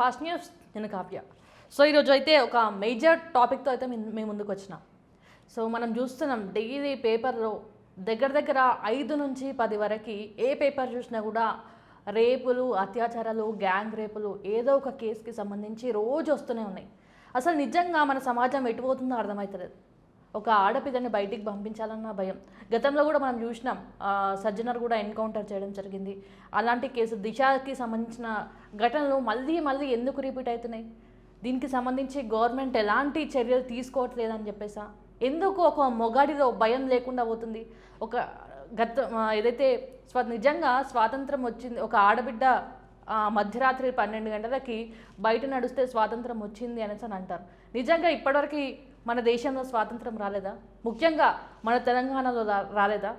Fast news నేను Kavya so ఈరోజు అయితే ఒక మేజర్ టాపిక్తో అయితే మేము ముందుకు వచ్చినాం. సో మనం చూస్తున్నాం డైలీ పేపర్లో దగ్గర దగ్గర ఐదు నుంచి పది వరకు ఏ పేపర్ చూసినా కూడా రేపులు అత్యాచారాలు గ్యాంగ్ రేపులు ఏదో ఒక కేసుకి సంబంధించి రోజు వస్తూనే ఉన్నాయి. అసలు నిజంగా మన సమాజం ఎటుపోతుందో అర్థమవుతలేదు ఒక ఆడపిల్లని బయటికి పంపించాలన్న భయం. గతంలో కూడా మనం చూసినాం సజ్జనర్ కూడా ఎన్కౌంటర్ చేయడం జరిగింది. అలాంటి కేసు దిశకి సంబంధించిన ఘటనలు మళ్ళీ మళ్ళీ ఎందుకు రిపీట్ అవుతున్నాయి? దీనికి సంబంధించి గవర్నమెంట్ ఎలాంటి చర్యలు తీసుకోవట్లేదని చెప్పేసా? ఎందుకు ఒక మొగాడిలో భయం లేకుండా పోతుంది? ఒక గత ఏదైతే స్వ నిజంగా స్వాతంత్రం వచ్చింది ఒక ఆడబిడ్డ మధ్యరాత్రి పన్నెండు గంటలకి బయట నడిస్తే స్వాతంత్రం వచ్చింది అనేసి అని అంటారు. నిజంగా ఇప్పటివరకు మన దేశంలో స్వాతంత్రం రాలేదా? ముఖ్యంగా మన తెలంగాణలో రా- రాలేదా?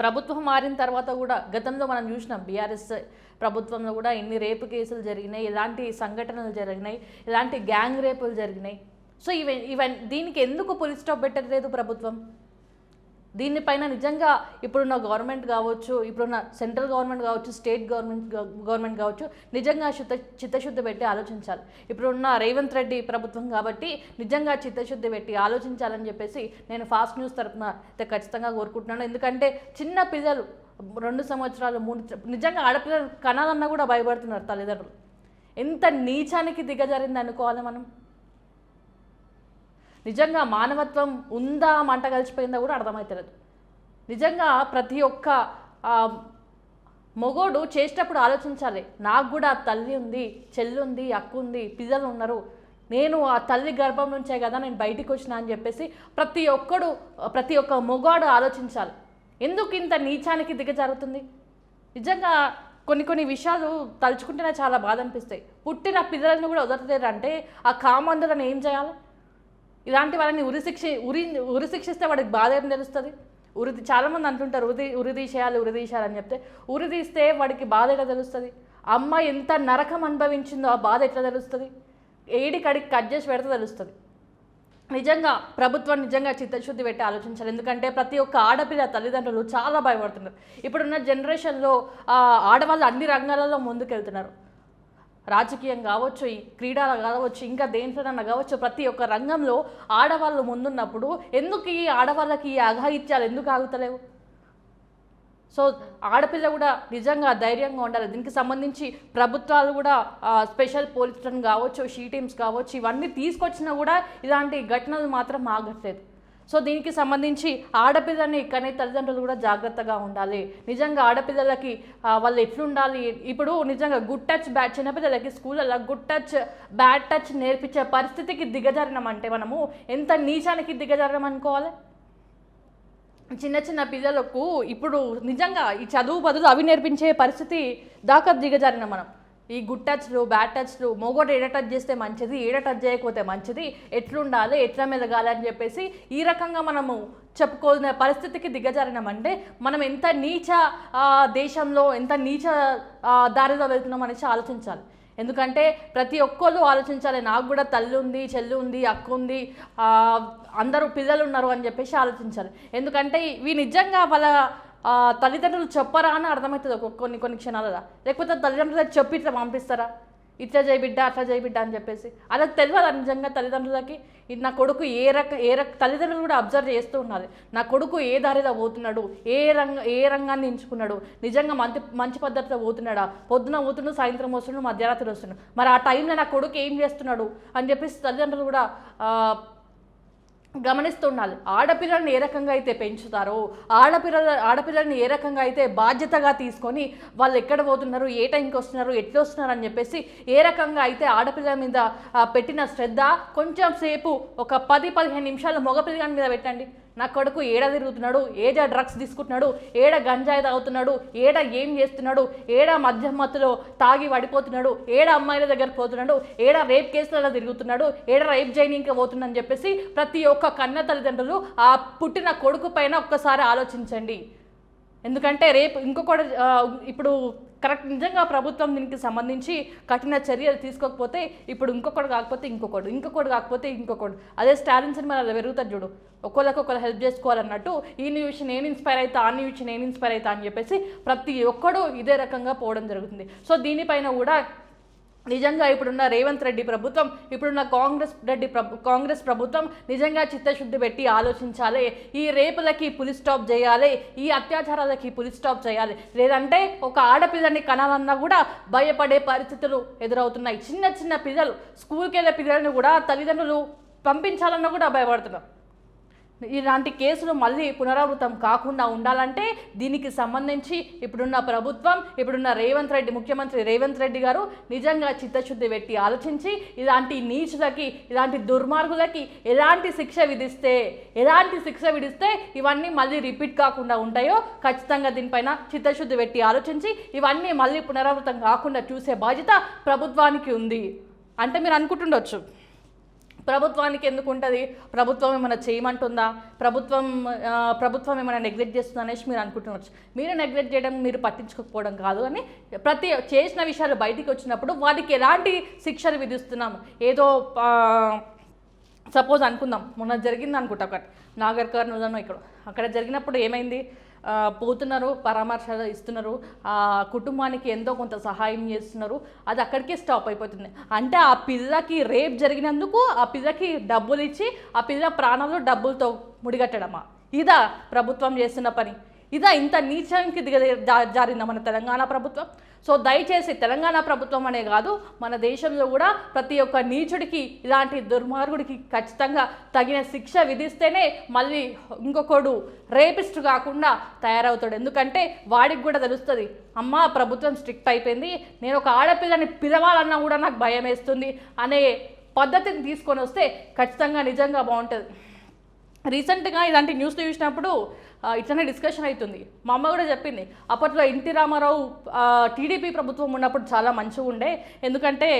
ప్రభుత్వం మారిన తర్వాత కూడా గతంలో మనం చూసినాం బీఆర్ఎస్ ప్రభుత్వంలో కూడా ఎన్ని రేపు కేసులు జరిగినాయి ఎలాంటి సంఘటనలు జరిగినాయి ఎలాంటి గ్యాంగ్ రేపులు జరిగినాయి. సో ఇవన్ ఇవన్ దీనికి ఎందుకు పోలీస్ స్టాప్ పెట్టలేదు ప్రభుత్వం? దీనిపైన నిజంగా ఇప్పుడున్న గవర్నమెంట్ కావచ్చు ఇప్పుడున్న సెంట్రల్ గవర్నమెంట్ కావచ్చు స్టేట్ గవర్నమెంట్ గవర్నమెంట్ కావచ్చు నిజంగా చిత్త చిత్తశుద్ధి పెట్టి ఆలోచించాలి. ఇప్పుడున్న రేవంత్ రెడ్డి ప్రభుత్వం కాబట్టి నిజంగా చిత్తశుద్ధి పెట్టి ఆలోచించాలని చెప్పేసి నేను ఫాస్ట్ న్యూస్ తరఫున అయితే ఖచ్చితంగా కోరుకుంటున్నాను. ఎందుకంటే చిన్న పిల్లలు రెండు సంవత్సరాలు మూడు నిజంగా ఆడపిల్లలు కనాలన్నా కూడా భయపడుతున్నారు తల్లిదండ్రులు. ఎంత నీచానికి దిగజారింది అనుకోవాలి మనం. నిజంగా మానవత్వం ఉందా మంట కలిసిపోయిందా కూడా అర్థమవుతలేదు నిజంగా ప్రతి ఒక్క మొగోడు చేసేటప్పుడు ఆలోచించాలి. నాకు కూడా తల్లి ఉంది చెల్లుంది అక్కు ఉంది పిల్లలు ఉన్నారు. నేను ఆ తల్లి గర్భం నుంచే కదా నేను బయటికి వచ్చినా అని చెప్పేసి ప్రతి ఒక్కడు ప్రతి ఒక్క మొగాడు ఆలోచించాలి. ఎందుకు ఇంత నీచానికి దిగజారుతుంది నిజంగా కొన్ని కొన్ని విషయాలు తలుచుకుంటేనే చాలా బాధ అనిపిస్తాయి. పుట్టిన పిల్లలను కూడా వదలలేరు అంటే ఆ కామందులను ఏం చేయాలి? ఇలాంటి వాళ్ళని ఉరిశిక్ష ఉరి ఉరిశిక్షిస్తే వాడికి బాధ ఏం తెలుస్తుంది? ఉరి చాలామంది అంటుంటారు ఉరి ఉరి తీసేయాలి ఉరి తీసేయాలి చెప్తే ఉరి తీస్తే వాడికి బాధ ఎట్లా తెలుస్తుంది? అమ్మ ఎంత నరకం అనుభవించిందో ఆ బాధ ఎట్లా తెలుస్తుంది? ఏడి కడికి కట్ చేసి పెడితే తెలుస్తుంది. నిజంగా ప్రభుత్వం నిజంగా చిత్తశుద్ధి పెట్టి ఆలోచించాలి. ఎందుకంటే ప్రతి ఒక్క ఆడపిల్ల తల్లిదండ్రులు చాలా భయపడుతున్నారు. ఇప్పుడున్న జనరేషన్లో ఆడవాళ్ళు అన్ని రంగాలలో ముందుకెళ్తున్నారు. రాజకీయం కావచ్చు ఈ క్రీడలు కావచ్చు ఇంకా దేంట్లోనన్నా కావచ్చు ప్రతి ఒక్క రంగంలో ఆడవాళ్ళు ముందున్నప్పుడు ఎందుకు ఈ ఆడవాళ్ళకి ఈ అఘాయిత్యాలు ఎందుకు ఆగుతలేవు? సో ఆడపిల్ల కూడా నిజంగా ధైర్యంగా ఉండాలి. దీనికి సంబంధించి ప్రభుత్వాలు కూడా స్పెషల్ స్పెషల్ పోలీసులను కావచ్చు షీ టీమ్స్ కావచ్చు ఇవన్నీ తీసుకొచ్చినా కూడా ఇలాంటి ఘటనలు మాత్రం ఆగట్లేదు. సో దీనికి సంబంధించి ఆడపిల్లని కానీ తల్లిదండ్రులు కూడా జాగ్రత్తగా ఉండాలి. నిజంగా ఆడపిల్లలకి వాళ్ళు ఎట్లుండాలి? ఇప్పుడు నిజంగా గుడ్ టచ్ బ్యాడ్ చిన్నపిల్లలకి స్కూళ్ళలో గుడ్ టచ్ బ్యాడ్ టచ్ నేర్పించే పరిస్థితికి దిగజారినామంటే మనము ఎంత నీచానికి దిగజారినాం అనుకోవాలి? చిన్న చిన్న పిల్లలకు ఇప్పుడు నిజంగా ఈ చదువు బదులు అవి నేర్పించే పరిస్థితి దాకా దిగజారిన మనం. ఈ గుడ్ టచ్లు బ్యాడ్ టచ్లు మొగోడు ఏడ టచ్ చేస్తే మంచిది ఏడ టచ్ చేయకపోతే మంచిది ఎట్లుండాలి ఎట్లా మెదగాలి అని చెప్పేసి ఈ రకంగా మనము చెప్పుకోవాల్సిన పరిస్థితికి దిగజారినామంటే మనం ఎంత నీచ దేశంలో ఎంత నీచ దారిలో వెళ్తున్నాం అనేసి ఆలోచించాలి. ఎందుకంటే ప్రతి ఒక్కళ్ళు ఆలోచించాలి నాకు కూడా తల్లి ఉంది చెల్లి ఉంది అక్క ఉంది అందరూ పిల్లలు ఉన్నారు అని చెప్పేసి ఆలోచించాలి. ఎందుకంటే ఇవి నిజంగా వాళ్ళ తల్లిదండ్రులు చెప్పరా అని అర్థమవుతుంది కొన్ని కొన్ని క్షణాలలో. లేకపోతే తల్లిదండ్రులకు చెప్పి ఇట్లా పంపిస్తారా? ఇట్లా చేయి బిడ్డ అట్లా చేయి బిడ్డ అని చెప్పేసి. అలా తెలియదు నిజంగా తల్లిదండ్రులకి? నా కొడుకు ఏ రక ఏ రక తల్లిదండ్రులు కూడా అబ్జర్వ్ చేస్తూ ఉండాలి. నా కొడుకు ఏ దారిలో పోతున్నాడు? ఏ రంగ ఏ రంగాన్ని ఎంచుకున్నాడు? నిజంగా మంచి మంచి పద్ధతిలో పోతున్నాడా? పొద్దున పోతున్నాడు సాయంత్రం వస్తున్నాడు మధ్యరాత్రి వస్తున్నాడు మరి ఆ టైంలో నా కొడుకు ఏం చేస్తున్నాడు? అని చెప్పేసి తల్లిదండ్రులు కూడా గమనిస్తుండాలి. గమనిస్తూ ఉండాలి ఆడపిల్లల్ని ఏ రకంగా అయితే పెంచుతారో ఆడపిల్లల ఆడపిల్లల్ని ఏ రకంగా అయితే బాధ్యతగా తీసుకొని వాళ్ళు ఎక్కడ పోతున్నారు ఏ టైంకి వస్తున్నారు ఎట్లా వస్తున్నారు అని చెప్పేసి ఏ రకంగా అయితే ఆడపిల్లల మీద పెట్టిన శ్రద్ధ కొంచెం సేపు ఒక పది పదిహేను నిమిషాలు మగపిల్లగాని మీద పెట్టండి. నా కొడుకు ఏడ తిరుగుతున్నాడు? ఏడ డ్రగ్స్ తీసుకుంటున్నాడు? ఏడ గంజాయి తాగుతున్నాడు? ఏడ ఏం చేస్తున్నాడు? ఏడ మద్యం మత్తులో తాగి పడిపోతున్నాడు? ఏడ అమ్మాయిల దగ్గర పోతున్నాడు? ఏడ రేప్ కేసులలో తిరుగుతున్నాడు? ఏడ రేప్ జైనింగ్కి పోతుందని చెప్పేసి ప్రతి ఒక్క కన్న తల్లిదండ్రులు ఆ పుట్టిన కొడుకు పైన ఒక్కసారి ఆలోచించండి. ఎందుకంటే రేపు ఇంకొకటి ఇప్పుడు కరెక్ట్ నిజంగా ప్రభుత్వం దీనికి సంబంధించి కఠిన చర్యలు తీసుకోకపోతే ఇప్పుడు ఇంకొకటి కాకపోతే ఇంకొకటి ఇంకొకటి కాకపోతే ఇంకొకటి అదే స్టాలిన్ సినిమా అలా పెరుగుతుంది చూడు. ఒకళ్ళకి ఒకరు హెల్ప్ చేసుకోవాలన్నట్టు ఈ న్యూస్ నేను ఇన్స్పైర్ అవుతా ఆ న్యూస్ నేను ఇన్స్పైర్ అవుతా అని చెప్పేసి ప్రతి ఒక్కడు ఇదే రకంగా పోవడం జరుగుతుంది. సో దీనిపైన కూడా నిజంగా ఇప్పుడున్న రేవంత్ రెడ్డి ప్రభుత్వం ఇప్పుడున్న కాంగ్రెస్ రెడ్డి ప్రభు కాంగ్రెస్ ప్రభుత్వం నిజంగా చిత్తశుద్ధి పెట్టి ఆలోచించాలి. ఈ రేపులకి పులి స్టాప్ చేయాలి. ఈ అత్యాచారాలకి పులి స్టాప్ చేయాలి. లేదంటే ఒక ఆడపిల్లని కనాలన్నా కూడా భయపడే పరిస్థితులు ఎదురవుతున్నాయి. చిన్న చిన్న పిల్లలు స్కూల్కి వెళ్ళే పిల్లలను కూడా తల్లిదండ్రులు పంపించాలన్నా కూడా భయపడుతున్నారు. ఇలాంటి కేసులు మళ్ళీ పునరావృతం కాకుండా ఉండాలంటే దీనికి సంబంధించి ఇప్పుడున్న ప్రభుత్వం ఇప్పుడున్న రేవంత్ రెడ్డి ముఖ్యమంత్రి రేవంత్ రెడ్డి గారు నిజంగా చిత్తశుద్ధి పెట్టి ఆలోచించి ఇలాంటి నీచులకి ఇలాంటి దుర్మార్గులకి ఎలాంటి శిక్ష విధిస్తే ఎలాంటి శిక్ష విధిస్తే ఇవన్నీ మళ్ళీ రిపీట్ కాకుండా ఉంటాయో ఖచ్చితంగా దీనిపైన చిత్తశుద్ధి పెట్టి ఆలోచించి ఇవన్నీ మళ్ళీ పునరావృతం కాకుండా చూసే బాధ్యత ప్రభుత్వానికి ఉంది. అంటే మీరు అనుకుంటుండొచ్చు. ప్రభుత్వానికి ఎందుకు ఉంటుంది ప్రభుత్వం ఏమైనా చేయమంటుందా? ప్రభుత్వం ప్రభుత్వం ఏమైనా నెగ్లెక్ట్ చేస్తుందా అనేసి మీరు అనుకుంటున్నారు. మీరు నెగ్లెక్ట్ చేయడం మీరు పట్టించుకోకపోవడం కాదు అని ప్రతి చేసిన విషయాలు బయటికి వచ్చినప్పుడు వాటికి ఎలాంటి శిక్షలు విధిస్తున్నాం ఏదో సపోజ్ అనుకుందాం. మొన్న జరిగింది అనుకుంటా ఒకటి. నాగర్ కర్నూలను ఇక్కడ. అక్కడ జరిగినప్పుడు ఏమైంది? పోతున్నారు పరామర్శలు ఇస్తున్నారు ఆ కుటుంబానికి ఎంతో కొంత సహాయం చేస్తున్నారు. అది అక్కడికే స్టాప్ అయిపోతుంది. అంటే ఆ పిల్లకి రేప్ జరిగినందుకు ఆ పిల్లకి డబ్బులు ఇచ్చి ఆ పిల్ల ప్రాణాలు డబ్బులతో ముడిగట్టడమా? ఇదా ప్రభుత్వం చేస్తున్న పని. ఇదా ఇంత నీచానికి దిగ జా- జారిందా మన తెలంగాణ ప్రభుత్వం? సో దయచేసి తెలంగాణ ప్రభుత్వం అనే కాదు మన దేశంలో కూడా ప్రతి ఒక్క నీచుడికి ఇలాంటి దుర్మార్గుడికి ఖచ్చితంగా తగిన శిక్ష విధిస్తేనే మళ్ళీ ఇంకొకడు రేపిస్ట్ కాకుండా తయారవుతాడు. ఎందుకంటే వాడికి కూడా తెలుస్తుంది అమ్మ ప్రభుత్వం స్ట్రిక్ట్ అయిపోయింది నేను ఒక ఆడపిల్లని పిలవాలన్నా కూడా నాకు భయం వేస్తుంది అనే పద్ధతిని తీసుకొని వస్తే ఖచ్చితంగా నిజంగా బాగుంటుంది. రీసెంట్గా ఇలాంటి న్యూస్ చూసినప్పుడు ఇట్లనే డిస్కషన్ అవుతుంది. మా అమ్మ కూడా చెప్పింది అప్పట్లో ఎన్టీ రామారావు టీడీపీ ప్రభుత్వం ఉన్నప్పుడు చాలా మంచిగా ఉండే. ఎందుకంటే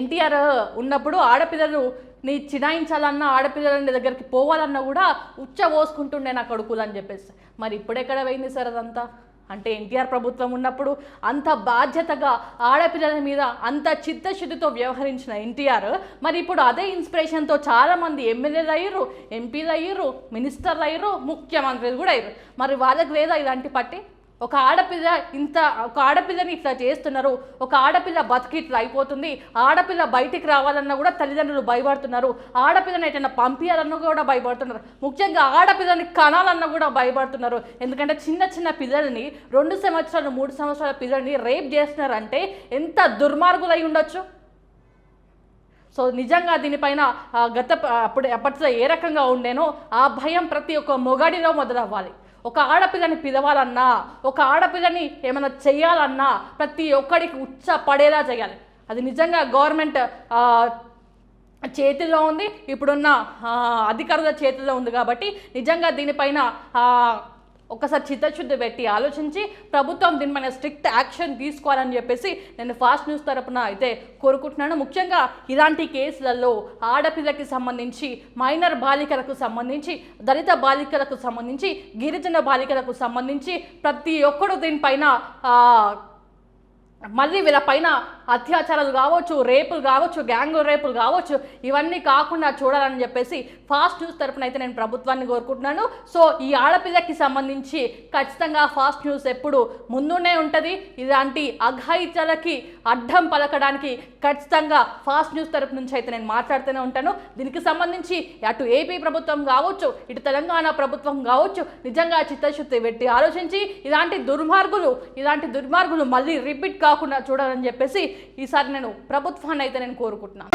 ఎన్టీఆర్ ఉన్నప్పుడు ఆడపిల్లలు నీ చినాయించాలన్నా ఆడపిల్లల దగ్గరికి పోవాలన్నా కూడా ఉచ్చ పోసుకుంటుండే నా కొడుకులు అని చెప్పేసి. మరి ఇప్పుడెక్కడ పోయింది సార్ అదంతా? అంటే ఎన్టీఆర్ ప్రభుత్వం ఉన్నప్పుడు అంత బాధ్యతగా ఆడపిల్లల మీద అంత చిత్తశుద్ధితో వ్యవహరించిన ఎన్టీఆర్ మరి ఇప్పుడు అదే ఇన్స్పిరేషన్తో చాలామంది ఎమ్మెల్యేలు అయ్యారు ఎంపీలు అయ్యారు మినిస్టర్లు అయ్యారు ముఖ్యమంత్రులు కూడా అయ్యారు మరి వాళ్ళకి లేదా ఇలాంటి పట్టి? ఒక ఆడపిల్ల ఇంత ఒక ఆడపిల్లని ఇట్లా చేస్తున్నారు ఒక ఆడపిల్ల బతికి ఇట్లా అయిపోతుంది ఆడపిల్ల బయటికి రావాలన్నా కూడా తల్లిదండ్రులు భయపడుతున్నారు ఆడపిల్లని ఎటైనా పంపించాలన్నా కూడా భయపడుతున్నారు ముఖ్యంగా ఆడపిల్లని కనాలన్నా కూడా భయపడుతున్నారు. ఎందుకంటే చిన్న చిన్న పిల్లల్ని రెండు సంవత్సరాలు మూడు సంవత్సరాల పిల్లల్ని రేప్ చేస్తున్నారంటే ఎంత దుర్మార్గులై ఉండొచ్చు? సో నిజంగా దీనిపైన గత అప్పుడు అప్పట్లో ఏ రకంగా ఉండేనో ఆ భయం ప్రతి ఒక్క మొగాడిలో మొదలవ్వాలి. ఒక ఆడపిల్లని పిలవాలన్నా ఒక ఆడపిల్లని ఏమైనా చేయాలన్నా ప్రతి ఒక్కడికి ఉచ్చ పడేలా చేయాలి. అది నిజంగా గవర్నమెంట్ చేతిలో ఉంది. ఇప్పుడున్న అధికారుల చేతిలో ఉంది కాబట్టి నిజంగా దీనిపైన ఒకసారి చిత్తశుద్ధి పెట్టి ఆలోచించి ప్రభుత్వం దీనిపైన స్ట్రిక్ట్ యాక్షన్ తీసుకోవాలని చెప్పేసి నేను ఫాస్ట్ న్యూస్ తరపున అయితే కోరుకుంటున్నాను. ముఖ్యంగా ఇలాంటి కేసులలో ఆడపిల్లకి సంబంధించి మైనర్ బాలికలకు సంబంధించి దళిత బాలికలకు సంబంధించి గిరిజన బాలికలకు సంబంధించి ప్రతి ఒక్కరు దీనిపైన మళ్ళీ వీళ్ళ పైన అత్యాచారాలు కావచ్చు రేపులు కావచ్చు గ్యాంగ్ రేపులు కావచ్చు ఇవన్నీ కాకుండా చూడాలని చెప్పేసి ఫాస్ట్ న్యూస్ తరపున అయితే నేను ప్రభుత్వాన్ని కోరుకుంటున్నాను. సో ఈ ఆడపిల్లకి సంబంధించి ఖచ్చితంగా ఫాస్ట్ న్యూస్ ఎప్పుడు ముందునే ఉంటుంది. ఇలాంటి అఘాయిత్యాలకి అడ్డం పలకడానికి ఖచ్చితంగా ఫాస్ట్ న్యూస్ తరపు నుంచి అయితే నేను మాట్లాడుతూనే ఉంటాను. దీనికి సంబంధించి అటు ఏపీ ప్రభుత్వం కావచ్చు ఇటు తెలంగాణ ప్రభుత్వం కావచ్చు నిజంగా చిత్తశుద్ధి పెట్టి ఆలోచించి ఇలాంటి దుర్మార్గులు ఇలాంటి దుర్మార్గులు మళ్ళీ రిపీట్ రాకుండా చూడాలని చెప్పేసి ఈసారి నేను ప్రభుత్వాన్ని అయితే నేను కోరుకుంటున్నాను.